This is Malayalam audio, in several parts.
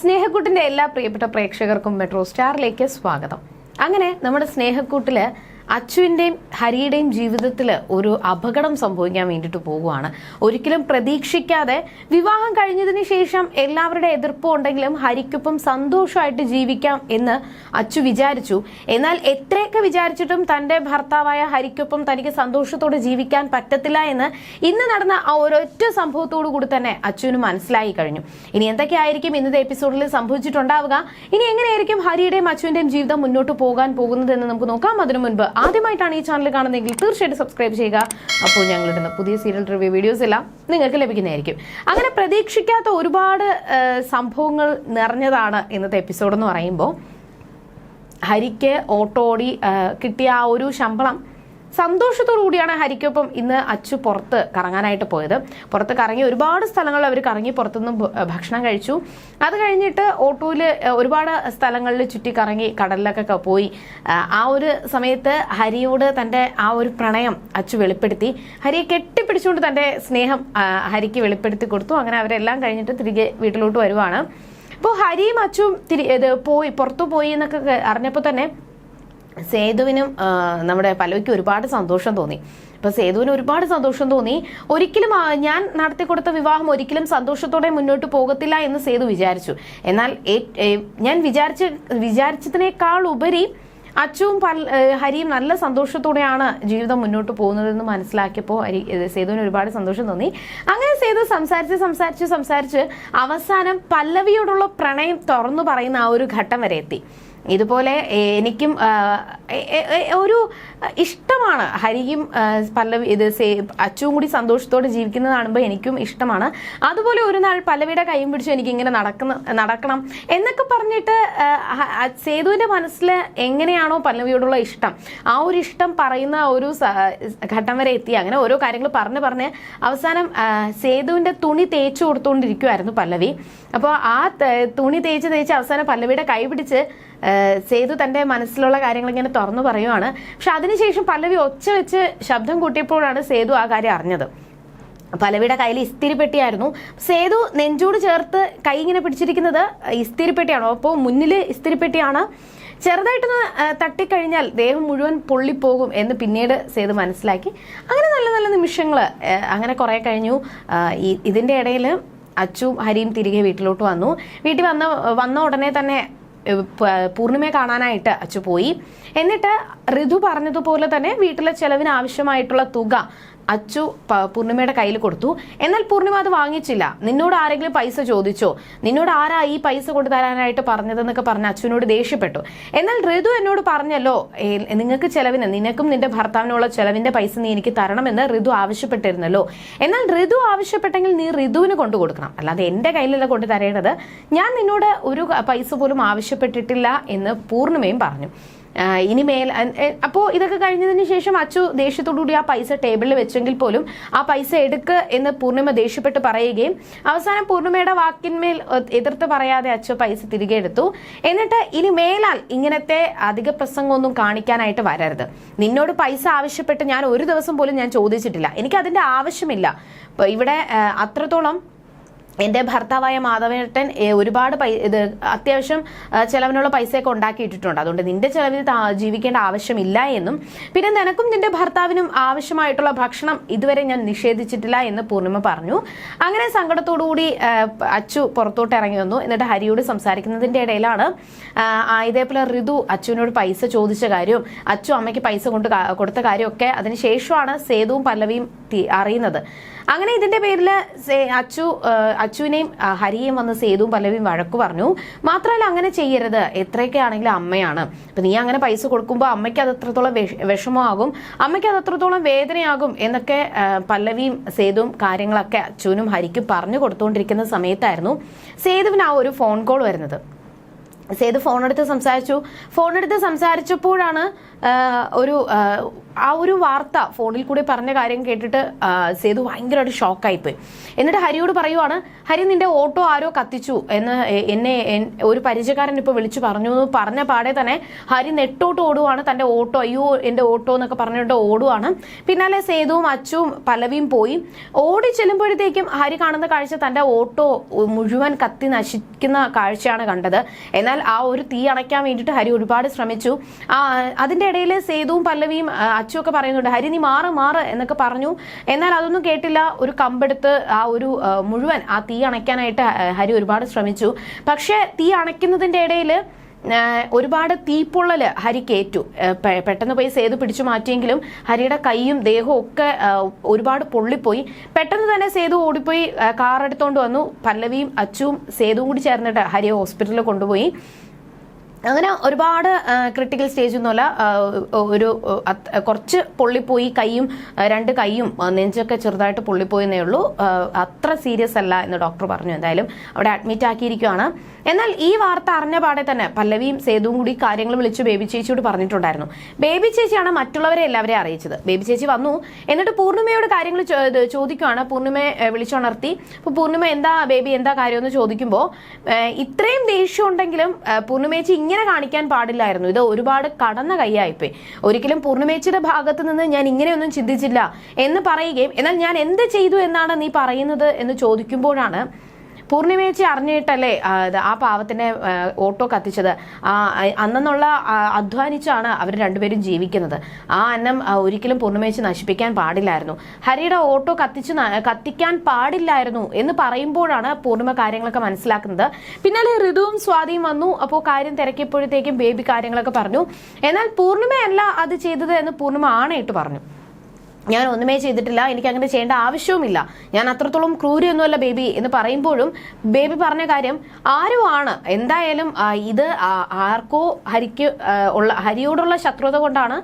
സ്നേഹക്കൂട്ടിന്റെ എല്ലാ പ്രിയപ്പെട്ട പ്രേക്ഷകർക്കും മെട്രോ സ്റ്റാറിലേക്ക് സ്വാഗതം. അങ്ങനെ നമ്മുടെ സ്നേഹക്കൂട്ടിൽ അച്ചുവിന്റെയും ഹരിയുടെയും ജീവിതത്തിൽ ഒരു അപകടം സംഭവിക്കാൻ വേണ്ടിയിട്ട് പോവുകയാണ് ഒരിക്കലും പ്രതീക്ഷിക്കാതെ വിവാഹം കഴിഞ്ഞതിന് ശേഷം എല്ലാവരുടെ എതിർപ്പും ഉണ്ടെങ്കിലും ഹരിക്കൊപ്പം സന്തോഷമായിട്ട് ജീവിക്കാം എന്ന് അച്ചു വിചാരിച്ചു. എന്നാൽ എത്രയൊക്കെ വിചാരിച്ചിട്ടും തന്റെ ഭർത്താവായ ഹരിക്കൊപ്പം തനിക്ക് സന്തോഷത്തോടെ ജീവിക്കാൻ പറ്റത്തില്ല എന്ന് ഇന്ന് നടന്ന ആ ഒരൊറ്റ സംഭവത്തോടു കൂടി തന്നെ അച്ചുവിന് മനസ്സിലായി കഴിഞ്ഞു. ഇനി എന്തൊക്കെയായിരിക്കും ഇന്നത്തെ എപ്പിസോഡിൽ സംഭവിച്ചിട്ടുണ്ടാവുക? ഇനി എങ്ങനെയായിരിക്കും ഹരിയുടെയും അച്ചുവിന്റെയും ജീവിതം മുന്നോട്ട് പോകാൻ പോകുന്നത് എന്ന് നമുക്ക് നോക്കാം. അതിനു മുൻപ് ആദ്യമായിട്ടാണ് ഈ ചാനൽ കാണുന്നതെങ്കിൽ തീർച്ചയായിട്ടും സബ്സ്ക്രൈബ് ചെയ്യുക. അപ്പോൾ ഞങ്ങളിടുന്ന പുതിയ സീരിയൽ റിവ്യൂ വീഡിയോസ് എല്ലാം നിങ്ങൾക്ക് ലഭിക്കുന്നതായിരിക്കും. അങ്ങനെ പ്രതീക്ഷിക്കാത്ത ഒരുപാട് സംഭവങ്ങൾ നിറഞ്ഞതാണ് ഇന്നത്തെ എപ്പിസോഡ് എന്ന് പറയുമ്പോൾ ഹരിക്ക് ഓട്ടോടി കിട്ടിയ ആ ഒരു ശമ്പളം സന്തോഷത്തോടു കൂടിയാണ് ഹരിക്കൊപ്പം ഇന്ന് അച്ചു പുറത്ത് കറങ്ങാനായിട്ട് പോയത്. പുറത്ത് കറങ്ങി ഒരുപാട് സ്ഥലങ്ങൾ അവർ കറങ്ങി പുറത്തുനിന്ന് ഭക്ഷണം കഴിച്ചു. അത് കഴിഞ്ഞിട്ട് ഓട്ടോയിൽ ഒരുപാട് സ്ഥലങ്ങളിൽ ചുറ്റി കറങ്ങി കടലിലൊക്കെ പോയി. ആ, ഒരു സമയത്ത് ഹരിയോട് തന്റെ ആ ഒരു പ്രണയം അച്ചു വെളിപ്പെടുത്തി. ഹരിയെ കെട്ടിപ്പിടിച്ചുകൊണ്ട് തന്റെ സ്നേഹം ഹരിക്ക് വെളിപ്പെടുത്തി കൊടുത്തു. അങ്ങനെ അവരെല്ലാം കഴിഞ്ഞിട്ട് തിരികെ വീട്ടിലോട്ട് വരുവാണ്. അപ്പോൾ ഹരിയും അച്ചും തിരി ഇത് പോയി പുറത്തു പോയി എന്നൊക്കെ അറിഞ്ഞപ്പോൾ തന്നെ സേതുവിനും നമ്മുടെ പല്ലവിക്ക് ഒരുപാട് സന്തോഷം തോന്നി. ഇപ്പൊ സേതുവിന് ഒരുപാട് സന്തോഷം തോന്നി. ഒരിക്കലും ഞാൻ നടത്തി കൊടുത്ത വിവാഹം ഒരിക്കലും സന്തോഷത്തോടെ മുന്നോട്ട് പോകത്തില്ല എന്ന് സേതു വിചാരിച്ചു. എന്നാൽ ഞാൻ വിചാരിച്ച വിചാരിച്ചതിനേക്കാൾ ഉപരി അച്ചുവും ഹരിയും നല്ല സന്തോഷത്തോടെയാണ് ജീവിതം മുന്നോട്ട് പോകുന്നതെന്ന് മനസ്സിലാക്കിയപ്പോൾ ഹരി സേതുവിന് ഒരുപാട് സന്തോഷം തോന്നി. അങ്ങനെ സേതു സംസാരിച്ച് സംസാരിച്ച് സംസാരിച്ച് അവസാനം പല്ലവിയോടുള്ള പ്രണയം തുറന്നു പറയുന്ന ആ ഒരു ഘട്ടം വരെ എത്തി. ഇതുപോലെ എനിക്കും ഒരു ഇഷ്ടമാണ്. ഹരിയും പല്ലവി ഇത് സേ അച്ചും കൂടി സന്തോഷത്തോടെ ജീവിക്കുന്നത് കാണുമ്പോൾ എനിക്കും ഇഷ്ടമാണ്. അതുപോലെ ഒരു നാൾ പല്ലവിയുടെ കൈയും പിടിച്ച് എനിക്ക് ഇങ്ങനെ നടക്കുന്ന നടക്കണം എന്നൊക്കെ പറഞ്ഞിട്ട് സേതുവിന്റെ മനസ്സിൽ എങ്ങനെയാണോ പല്ലവിയോടുള്ള ഇഷ്ടം. ആ ഒരു ഇഷ്ടം പറയുന്ന ഒരു ഘട്ടം വരെ എത്തി. അങ്ങനെ ഓരോ കാര്യങ്ങൾ പറഞ്ഞ് പറഞ്ഞ് അവസാനം സേതുവിന്റെ തുണി തേച്ചു കൊടുത്തുകൊണ്ടിരിക്കുമായിരുന്നു പല്ലവി. അപ്പോൾ ആ തുണി തേച്ച് തേച്ച് അവസാനം പല്ലവിയുടെ കൈ പിടിച്ച് സേതു തന്റെ മനസ്സിലുള്ള കാര്യങ്ങൾ ഇങ്ങനെ തുറന്നു പറയുവാണ്. പക്ഷെ അതിനുശേഷം പല്ലവി ഒച്ച വെച്ച് ശബ്ദം കൂട്ടിയപ്പോഴാണ് സേതു ആ കാര്യം അറിഞ്ഞത്. പലവിയുടെ കയ്യിൽ ഇസ്തിരിപ്പെട്ടിയായിരുന്നു. സേതു നെഞ്ചോട് ചേർത്ത് കൈ ഇങ്ങനെ പിടിച്ചിരിക്കുന്നത് ഇസ്തിരിപ്പെട്ടിയാണോ. അപ്പോൾ മുന്നിൽ ഇസ്തിരിപ്പെട്ടിയാണ്. ചെറുതായിട്ടൊന്ന് തട്ടിക്കഴിഞ്ഞാൽ ദേഹം മുഴുവൻ പൊള്ളിപ്പോകും എന്ന് പിന്നീട് സേതു മനസ്സിലാക്കി. അങ്ങനെ നല്ല നല്ല നിമിഷങ്ങൾ അങ്ങനെ കുറേ കഴിഞ്ഞു. ഇതിന്റെ ഇടയിൽ അച്ചുവും ഹരിയും തിരികെ വീട്ടിലോട്ട് വന്നു. വീട്ടിൽ വന്ന വന്ന ഉടനെ തന്നെ പൂർണിമയെ കാണാനായിട്ട് അച്ചു പോയി. എന്നിട്ട് ഋതു പറഞ്ഞതുപോലെ തന്നെ വീട്ടിലെ ചെലവിന് ആവശ്യമായിട്ടുള്ള തുക അച്ചു പൂർണിമയുടെ കയ്യിൽ കൊടുത്തു. എന്നാൽ പൂർണിമ അത് വാങ്ങിച്ചില്ല. നിന്നോട് ആരെങ്കിലും പൈസ ചോദിച്ചോ? നിന്നോട് ആരാ ഈ പൈസ കൊണ്ടു തരാനായിട്ട് പറഞ്ഞതെന്നൊക്കെ പറഞ്ഞ് അച്ചുവിനോട് ദേഷ്യപ്പെട്ടു. എന്നാൽ ഋതു എന്നോട് പറഞ്ഞല്ലോ നിങ്ങൾക്ക് ചെലവിന് നിനക്കും നിന്റെ ഭർത്താവിനുള്ള ചെലവിന്റെ പൈസ നീ എനിക്ക് തരണമെന്ന് ഋതു ആവശ്യപ്പെട്ടിരുന്നല്ലോ. എന്നാൽ ഋതു ആവശ്യപ്പെട്ടെങ്കിൽ നീ ഋതുവിന് കൊണ്ടു കൊടുക്കണം. അല്ലാതെ എന്റെ കയ്യിലല്ല കൊണ്ടു തരേണ്ടത്. ഞാൻ നിന്നോട് ഒരു പൈസ പോലും ആവശ്യപ്പെട്ടിട്ടില്ല എന്ന് പൂർണിമയും പറഞ്ഞു. ആ, ഇനി മേൽ അപ്പോൾ ഇതൊക്കെ കഴിഞ്ഞതിന് ശേഷം അച്ചു ദേഷ്യത്തോടുകൂടി ആ പൈസ ടേബിളിൽ വെച്ചെങ്കിൽ പോലും ആ പൈസ എടുക്ക് എന്ന് പൂർണിമ ദേഷ്യപ്പെട്ട് പറയുകയും അവസാനം പൂർണിമയുടെ വാക്കിന്മേൽ എതിർത്ത് പറയാതെ അച്ചു പൈസ തിരികെ എടുത്തു. എന്നിട്ട് ഇനി മേലാൽ ഇങ്ങനത്തെ അധിക പ്രസംഗമൊന്നും കാണിക്കാനായിട്ട് വരരുത്. നിന്നോട് പൈസ ആവശ്യപ്പെട്ട് ഞാൻ ഒരു ദിവസം പോലും ഞാൻ ചോദിച്ചിട്ടില്ല. എനിക്ക് അതിന്റെ ആവശ്യമില്ല. ഇവിടെ അത്രത്തോളം എന്റെ ഭർത്താവായ മാധവേട്ടൻ ഒരുപാട് പൈ ഇത് അത്യാവശ്യം ചിലവിനുള്ള പൈസയൊക്കെ ഉണ്ടാക്കിയിട്ടിട്ടുണ്ട്. അതുകൊണ്ട് നിന്റെ ചിലവിൽ ജീവിക്കേണ്ട ആവശ്യമില്ല എന്നും. പിന്നെ നിനക്കും നിന്റെ ഭർത്താവിനും ആവശ്യമായിട്ടുള്ള ഭക്ഷണം ഇതുവരെ ഞാൻ നിഷേധിച്ചിട്ടില്ല എന്ന് പൂർണിമ പറഞ്ഞു. അങ്ങനെ സങ്കടത്തോടുകൂടി കൂടി അച്ചു പുറത്തോട്ട് ഇറങ്ങി വന്നു. എന്നിട്ട് ഹരിയോട് സംസാരിക്കുന്നതിന്റെ ഇടയിലാണ് ഇതേപോലെ ഋതു അച്ചുവിനോട് പൈസ ചോദിച്ച കാര്യവും അച്ചു അമ്മയ്ക്ക് പൈസ കൊണ്ട് കൊടുത്ത കാര്യമൊക്കെ അതിനുശേഷമാണ് സേതുവും പല്ലവിയും അറിയുന്നത്. അങ്ങനെ ഇതിന്റെ പേരിൽ അച്ചു അച്ചുവിനെയും ഹരിയെയും വന്ന് സേതുവും പല്ലവിയും വഴക്കു പറഞ്ഞു. മാത്രമല്ല അങ്ങനെ ചെയ്യരുത്. എത്രയൊക്കെ ആണെങ്കിലും അമ്മയാണ്. അപ്പൊ നീ അങ്ങനെ പൈസ കൊടുക്കുമ്പോൾ അമ്മയ്ക്ക് അത് എത്രത്തോളം വിഷമമാകും. അമ്മയ്ക്ക് അത് എത്രത്തോളം വേദനയാകും. എന്നൊക്കെ പല്ലവിയും സേതുവും കാര്യങ്ങളൊക്കെ അച്ചുവിനും ഹരിക്കും പറഞ്ഞു കൊടുത്തുകൊണ്ടിരിക്കുന്ന സമയത്തായിരുന്നു സേതുവിന് ആ ഒരു ഫോൺ കോൾ വരുന്നത്. സേതു ഫോണെടുത്ത് സംസാരിച്ചു. ഫോണെടുത്ത് സംസാരിച്ചപ്പോഴാണ് ഒരു ആ, ഒരു വാർത്ത ഫോണിൽ കൂടി പറഞ്ഞ കാര്യം കേട്ടിട്ട് സേതു ഭയങ്കരമായിട്ട് ഷോക്കായിപ്പോയി. എന്നിട്ട് ഹരിയോട് പറയുവാണ് ഹരി നിന്റെ ഓട്ടോ ആരോ കത്തിച്ചു എന്ന് എന്നെ ഒരു പരിചയക്കാരൻ ഇപ്പോൾ വിളിച്ചു പറഞ്ഞു എന്ന് പറഞ്ഞ പാടെ തന്നെ ഹരി നെട്ടോട്ട് ഓടുവാണ് തന്റെ ഓട്ടോ. അയ്യോ എന്റെ ഓട്ടോ എന്നൊക്കെ പറഞ്ഞിട്ട് ഓടുവാണ്. പിന്നാലെ സേതുവും അച്ചുവും പലവിയും പോയി. ഓടി ചെല്ലുമ്പോഴത്തേക്കും ഹരി കാണുന്ന കാഴ്ച തന്റെ ഓട്ടോ മുഴുവൻ കത്തി നശിക്കുന്ന കാഴ്ചയാണ് കണ്ടത്. എന്നാൽ ആ ഒരു തീ അണയ്ക്കാൻ വേണ്ടിയിട്ട് ഹരി ഒരുപാട് ശ്രമിച്ചു. ആ അതിന്റെ ഇടയിൽ സേതുവും പല്ലവിയും ഒക്കെ പറയുന്നുണ്ട് ഹരി നീ മാറ് മാറ് എന്നൊക്കെ പറഞ്ഞു. എന്നാൽ അതൊന്നും കേട്ടില്ല. ഒരു കമ്പെടുത്ത് ആ ഒരു മുഴുവൻ ആ തീ അണയ്ക്കാനായിട്ട് ഹരി ഒരുപാട് ശ്രമിച്ചു. പക്ഷേ തീ അണയ്ക്കുന്നതിന്റെ ഇടയിൽ ഒരുപാട് തീപ്പൊള്ളൽ ഹരി കയറ്റു പെട്ടെന്ന് പോയി സേതു പിടിച്ചു മാറ്റിയെങ്കിലും ഹരിയുടെ കൈയും ദേഹവും ഒക്കെ ഒരുപാട് പൊള്ളിപ്പോയി. പെട്ടെന്ന് തന്നെ സേതു ഓടിപ്പോയി കാർ എടുത്തോണ്ട് വന്നു. പല്ലവിയും അച്ചുവും സേതുവും കൂടി ചേർന്നിട്ട് ഹരിയെ ഹോസ്പിറ്റലിൽ കൊണ്ടുപോയി. അങ്ങനെ ഒരുപാട് ക്രിട്ടിക്കൽ സ്റ്റേജ് ഒന്നുമല്ല. ഒരു കുറച്ച് പൊള്ളിപ്പോയി കൈയും രണ്ട് കൈയും നെഞ്ചൊക്കെ ചെറുതായിട്ട് പൊള്ളിപ്പോയെന്നേ ഉള്ളൂ. അത്ര സീരിയസ് അല്ല എന്ന് ഡോക്ടർ പറഞ്ഞു. എന്തായാലും അവിടെ അഡ്മിറ്റ് ആക്കിയിരിക്കുകയാണ് എന്നാൽ ഈ വാർത്ത അറിഞ്ഞ പാടെ തന്നെ പല്ലവിയും സേതുവും കൂടി കാര്യങ്ങൾ വിളിച്ച് ബേബി ചേച്ചിയോട് പറഞ്ഞിട്ടുണ്ടായിരുന്നു. ബേബി ചേച്ചിയാണ് മറ്റുള്ളവരെ എല്ലാവരെയും അറിയിച്ചത്. ബേബി ചേച്ചി വന്നു. എന്നിട്ട് പൂർണിമയോട് കാര്യങ്ങൾ ചോദിക്കുവാണ്. പൂർണിമയെ വിളിച്ചുണർത്തി അപ്പോൾ പൂർണിമ എന്താ ബേബി എന്താ കാര്യം എന്ന് ചോദിക്കുമ്പോൾ ഇത്രയും ദേഷ്യം ഉണ്ടെങ്കിലും പൂർണിമേച്ചി ഇങ്ങനെ കാണിക്കാൻ പാടില്ലായിരുന്നു. ഇത് ഒരുപാട് കടന്ന കൈയായിപ്പോയി. ഒരിക്കലും പൂർണിമേച്ചിയുടെ ഭാഗത്ത് നിന്ന് ഞാൻ ഇങ്ങനെയൊന്നും ചിന്തിച്ചില്ല എന്ന് പറയുകയും എന്നാൽ ഞാൻ എന്ത് ചെയ്തു എന്നാണ് നീ പറയുന്നത് എന്ന് ചോദിക്കുമ്പോഴാണ് പൂർണിമേച്ചി അറിഞ്ഞിട്ടല്ലേ ആ, ആ, ഓട്ടോ കത്തിച്ചത്? അന്നെന്നുള്ള അധ്വാനിച്ചാണ് അവർ രണ്ടുപേരും ജീവിക്കുന്നത്. ആ അന്നം ഒരിക്കലും പൂർണിമേച്ചി നശിപ്പിക്കാൻ പാടില്ലായിരുന്നു. ഹരിയുടെ ഓട്ടോ കത്തിച്ച് കത്തിക്കാൻ പാടില്ലായിരുന്നു എന്ന് പറയുമ്പോഴാണ് പൂർണിമ കാര്യങ്ങളൊക്കെ മനസ്സിലാക്കുന്നത്. പിന്നാലെ ഋതുവും സ്വാതിയും വന്നു. അപ്പോൾ കാര്യം തിരക്കിയപ്പോഴത്തേക്കും ബേബി കാര്യങ്ങളൊക്കെ പറഞ്ഞു. എന്നാൽ പൂർണിമയല്ല അത് ചെയ്തത് എന്ന് പൂർണിമ ആണയിട്ട് പറഞ്ഞു. ഞാൻ ഒന്നുമേ ചെയ്തിട്ടില്ല. എനിക്ക് അങ്ങനെ ചെയ്യേണ്ട ആവശ്യവുമില്ല. ഞാൻ അത്രത്തോളം ക്രൂരിയൊന്നുമല്ല ബേബി എന്ന് പറയുമ്പോഴും ബേബി പറഞ്ഞ കാര്യം ആരുമാണ്? എന്തായാലും ഇത് ആർക്കോ ഹരിക്ക് ഉള്ള ഹരിയോടുള്ള ശത്രുത കൊണ്ടാണ്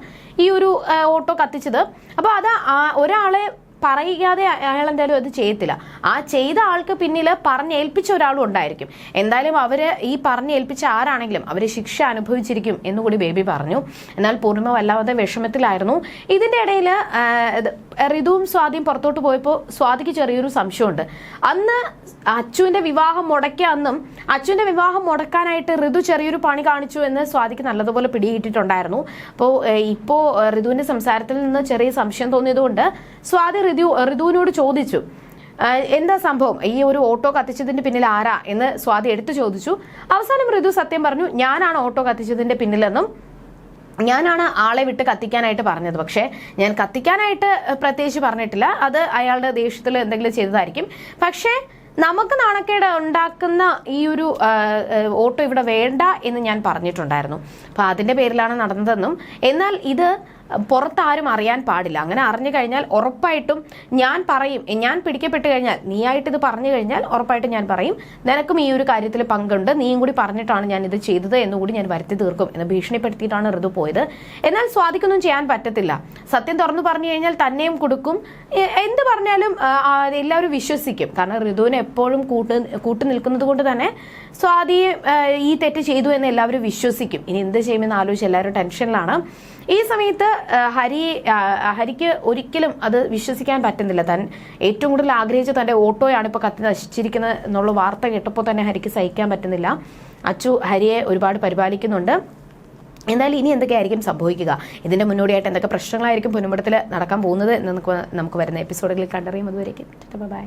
ഈ ഒരു ഓട്ടോ കത്തിച്ചത്. അപ്പോൾ അത് ഒരാളെ പറയാതെ അയാൾ എന്തായാലും അത് ചെയ്യത്തില്ല. ആ ചെയ്ത ആൾക്ക് പിന്നിൽ പറഞ്ഞേൽപ്പിച്ച ഒരാളും ഉണ്ടായിരിക്കും. എന്തായാലും അവർ ഈ പറഞ്ഞേൽപ്പിച്ച ആരാണെങ്കിലും അവർ ശിക്ഷ അനുഭവിച്ചിരിക്കും എന്നുകൂടി ബേബി പറഞ്ഞു. എന്നാൽ പൂർണിമ വല്ലാതെ വിഷമത്തിലായിരുന്നു. ഇതിന്റെ ഇടയിൽ ഋതുവും സ്വാതിയും പുറത്തോട്ട് പോയപ്പോൾ സ്വാതിക്ക് ചെറിയൊരു സംശയമുണ്ട്. അന്ന് അച്ചുവിന്റെ വിവാഹം മുടക്കിയ അന്നും അച്ചുവിന്റെ വിവാഹം മുടക്കാനായിട്ട് ഋതു ചെറിയൊരു പണി കാണിച്ചു എന്ന് സ്വാതിക്ക് നല്ലതുപോലെ പിടികിട്ടിട്ടുണ്ടായിരുന്നു അപ്പോൾ ഇപ്പോൾ ഋതുവിന്റെ സംസാരത്തിൽ നിന്ന് ചെറിയ സംശയം തോന്നിയതുകൊണ്ട് സ്വാതി ഋതു ഋതുവിനോട് ചോദിച്ചു എന്താ സംഭവം? ഈ ഒരു ഓട്ടോ കത്തിച്ചതിന്റെ പിന്നിൽ ആരാ? എന്ന് സ്വാതി എടുത്തു ചോദിച്ചു. അവസാനം ഋതു സത്യം പറഞ്ഞു ഞാനാണ് ഓട്ടോ കത്തിച്ചതിന്റെ പിന്നിലെന്നും ഞാനാണ് ആളെ വിട്ട് കത്തിക്കാനായിട്ട് പറഞ്ഞത്. പക്ഷേ ഞാൻ കത്തിക്കാനായിട്ട് പ്രത്യേകിച്ച് പറഞ്ഞിട്ടില്ല. അത് അയാളുടെ ദേഷ്യത്തിൽ എന്തെങ്കിലും ചെയ്തതായിരിക്കും. പക്ഷേ നമുക്ക് നാണക്കേട് ഉണ്ടാക്കുന്ന ഈ ഒരു ഓട്ടോ ഇവിടെ വേണ്ട എന്ന് ഞാൻ പറഞ്ഞിട്ടുണ്ടായിരുന്നു. അപ്പൊ അതിന്റെ പേരിലാണ് നടന്നതെന്നും. എന്നാൽ ഇത് പുറത്താരും അറിയാൻ പാടില്ല. അങ്ങനെ അറിഞ്ഞു കഴിഞ്ഞാൽ ഉറപ്പായിട്ടും ഞാൻ പറയും. ഞാൻ പിടിക്കപ്പെട്ട് കഴിഞ്ഞാൽ നീ ആയിട്ട് ഇത് പറഞ്ഞു കഴിഞ്ഞാൽ ഉറപ്പായിട്ടും ഞാൻ പറയും. നിനക്കും ഈ ഒരു കാര്യത്തിൽ പങ്കുണ്ട്. നീയും കൂടി പറഞ്ഞിട്ടാണ് ഞാൻ ഇത് ചെയ്തത് എന്നുകൂടി ഞാൻ വരുത്തി തീർക്കും എന്ന് ഭീഷണിപ്പെടുത്തിയിട്ടാണ് ഋതു പോയത്. എന്നാൽ സ്വാതിക്കൊന്നും ചെയ്യാൻ പറ്റത്തില്ല. സത്യം തുറന്നു പറഞ്ഞു കഴിഞ്ഞാൽ തന്നെയും കൊടുക്കും. എന്ത് പറഞ്ഞാലും എല്ലാവരും വിശ്വസിക്കും. കാരണം ഋതുവിന് എപ്പോഴും കൂട്ട് കൂട്ടു നിൽക്കുന്നത് കൊണ്ട് തന്നെ സ്വാതിയെ ഈ തെറ്റ് ചെയ്തു എന്ന് എല്ലാവരും വിശ്വസിക്കും. ഇനി എന്ത് ചെയ്യുമെന്ന് ആലോചിച്ച് എല്ലാവരും ടെൻഷനിലാണ്. ഈ സമയത്ത് ഹരി ഹരിക്ക് ഒരിക്കലും അത് വിശ്വസിക്കാൻ പറ്റുന്നില്ല. താൻ ഏറ്റവും കൂടുതൽ ആഗ്രഹിച്ച തന്റെ ഓട്ടോയാണ് ഇപ്പോൾ കത്തി നശിച്ചിരിക്കുന്നത് എന്നുള്ള വാർത്ത കേട്ടപ്പോൾ തന്നെ ഹരിക്ക് സഹിക്കാൻ പറ്റുന്നില്ല. അച്ചു ഹരിയെ ഒരുപാട് പരിപാലിക്കുന്നുണ്ട്. എന്തായാലും ഇനി എന്തൊക്കെയായിരിക്കും സംഭവിക്കുക? ഇതിന്റെ മുന്നോടിയായിട്ട് എന്തൊക്കെ പ്രശ്നങ്ങളായിരിക്കും പൊന്നുമ്പടത്തിൽ നടക്കാൻ പോകുന്നത് എന്ന് നമുക്ക് നമുക്ക് വരുന്ന എപ്പിസോഡുകളിൽ കണ്ടറിയും. അതുവരേക്കും. ബൈ.